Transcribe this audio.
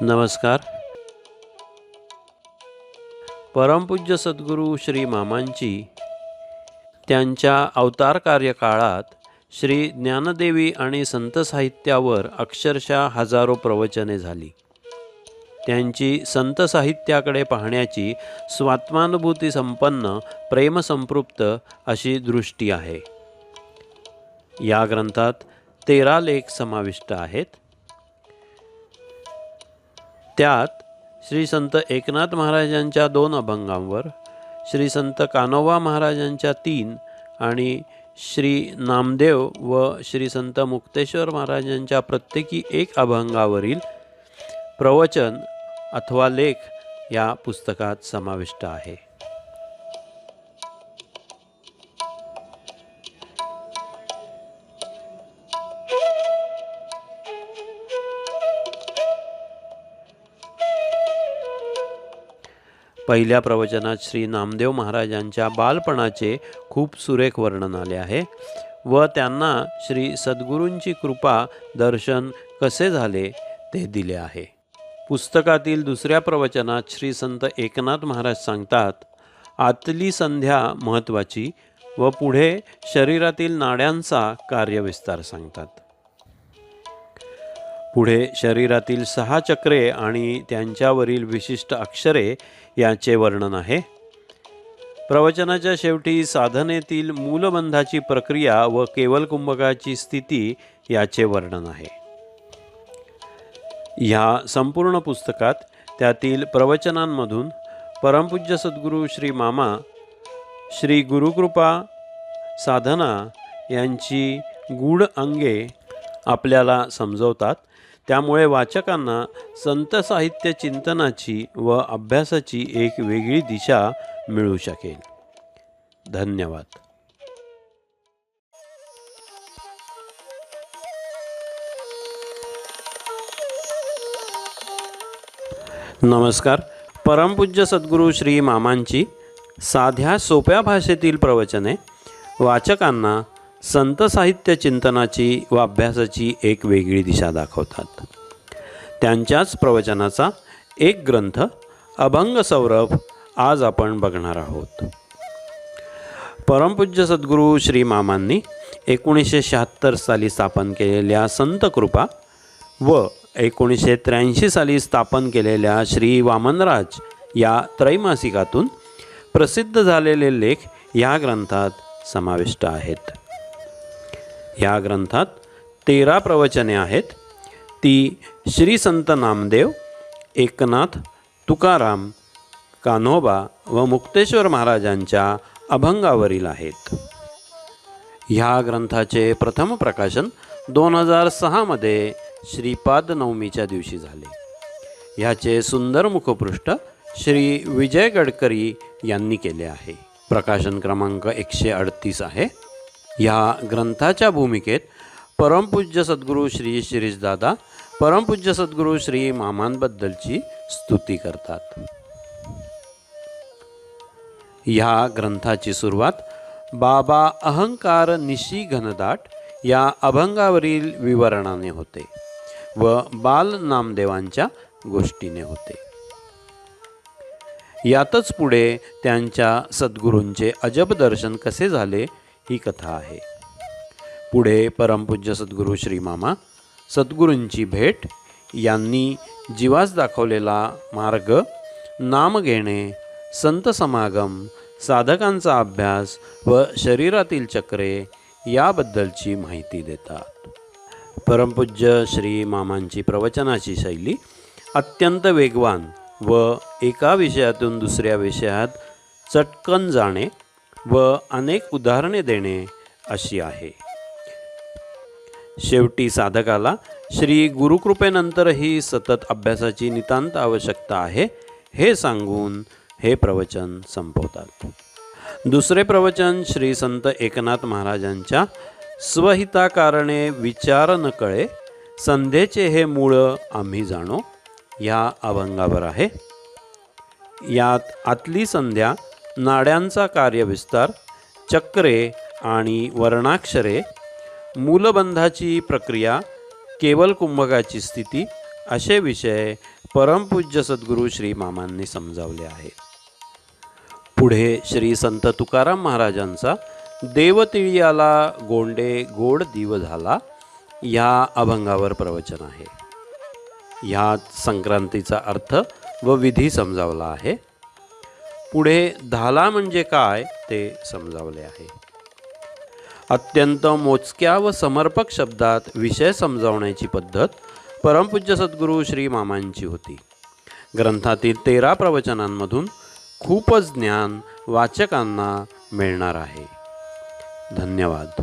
नमस्कार. परमपूज्य सद्गुरू श्री मामांची त्यांच्या अवतार कार्यकाळात श्री ज्ञानदेवी आणि संत साहित्यावर अक्षरशः हजारो प्रवचने झाली. त्यांची संत साहित्याकडे पाहण्याची स्वात्मानुभूती संपन्न प्रेमसंपृप्त अशी दृष्टी आहे. या ग्रंथात तेरा लेख समाविष्ट आहेत. त्यात श्री संत एकनाथ महाराजांच्या दोन अभंगांवर श्री संत कानोबा महाराजांच्या तीन आणि श्री नामदेव व श्री संत मुक्तेश्वर महाराजांच्या प्रत्येकी एक अभंगावरील प्रवचन अथवा लेख या पुस्तकात समाविष्ट आहे. पहिल्या प्रवचनात श्री नामदेव महाराजांच्या बालपणाचे खूप सुरेख वर्णन आले आहे व त्यांना श्री सद्गुरूंची कृपा दर्शन कसे झाले ते दिले आहे. पुस्तकातील दुसऱ्या प्रवचनात श्री संत एकनाथ महाराज सांगतात आतली संध्या महत्त्वाची व पुढे शरीरातील नाड्यांचा कार्यविस्तार सांगतात. पुढे शरीरातील सहा चक्रे आणि त्यांच्यावरील विशिष्ट अक्षरे याचे वर्णन आहे. प्रवचनाच्या शेवटी साधनेतील मूलबंधाची प्रक्रिया व केवल कुंभकाची स्थिती याचे वर्णन आहे. ह्या संपूर्ण पुस्तकात त्यातील प्रवचनांमधून परमपूज्य सद्गुरू श्री मामा श्री गुरुकृपा साधना यांची गूढ अंगे आपल्याला समजवतात. त्यामुळे वाचकांना संत साहित्य चिंतनाची व अभ्यासाची एक वेगळी दिशा मिळू शकेल. धन्यवाद. नमस्कार. परमपूज्य सद्गुरू श्री मामांची साध्या सोप्या भाषेतील प्रवचने वाचकांना संत साहित्य चिंतनाची व अभ्यासाची एक वेगळी दिशा दाखवतात. त्यांच्याच प्रवचनाचा एक ग्रंथ अभंग सौरभ आज आपण बघणार आहोत. परमपूज्य सद्गुरू श्री मामांनी एकोणीसशे शहात्तर साली स्थापन केलेल्या संत कृपा व एकोणीसशे त्र्याऐंशी साली स्थापन केलेल्या श्री वामनराज या त्रैमासिकातून प्रसिद्ध झालेले लेख या ग्रंथात समाविष्ट आहेत. ह्या ग्रंथात तेरा प्रवचने आहेत. ती श्री संत नामदेव एकनाथ तुकाराम कान्होबा व मुक्तेश्वर महाराजांच्या अभंगावरील आहेत. ह्या ग्रंथाचे प्रथम प्रकाशन दोन हजार सहामध्ये श्रीपाद नवमीच्या दिवशी झाले. ह्याचे सुंदर मुखपृष्ठ श्री विजय गडकरी यांनी केले आहे. प्रकाशन क्रमांक एकशे अडतीस आहे. या ग्रंथाच्या भूमिकेत परमपूज्य सद्गुरू श्री शिरीषदादा परमपूज्य सद्गुरू श्री मामांबद्दलची स्तुती करतात. ह्या ग्रंथाची सुरुवात बाबा अहंकार निशी घनदाट या अभंगावरील विवरणाने होते व बाल नामदेवांच्या गोष्टीने होते. यातच पुढे त्यांच्या सद्गुरूंचे अजब दर्शन कसे झाले ही कथा आहे. पुढे परमपूज्य सद्गुरू श्री मामा सद्गुरूंची भेट यांनी जीवास दाखवलेला मार्ग नाम घेणे संत समागम साधकांचा अभ्यास व शरीरातील चक्रे याबद्दलची माहिती देतात. परमपूज्य श्री मामांची प्रवचनाची शैली अत्यंत वेगवान व एका विषयातून दुसऱ्या विषयात चटकन जाणे व अनेक उदाहरणे देणे अशी आहे. शेवटी साधकाला श्री गुरुकृपेनंतरही सतत अभ्यासाची नितांत आवश्यकता आहे हे सांगून हे प्रवचन संपवतात. दुसरे प्रवचन श्री संत एकनाथ महाराजांच्या स्वहिताकारणे विचार न कळे संध्येचे हे मूळ आम्ही जाणो या अभंगावर आहे. यात आतली संध्या नाड्यांचा कार्यविस्तार चक्रे आणि वर्णाक्षरे मूलबंधाची प्रक्रिया केवल कुंभकाची स्थिती असे विषय परमपूज्य सद्गुरू श्री मामांनी समजावले आहे पुढे श्री संत तुकाराम महाराजांचा देवतिळियाला गोंडे गोड दिव झाला या अभंगावर प्रवचन आहे. ह्यात संक्रांतीचा अर्थ व विधी समजावला आहे. पुढे धाला म्हणजे काय ते समजावले आहे. अत्यंत मोजक्या व समर्पक शब्दात विषय समजावण्याची पद्धत परमपूज्य सद्गुरू श्री मामांची होती. ग्रंथातील तेरा प्रवचनांमधून खूपच ज्ञान वाचकांना मिळणार आहे. धन्यवाद.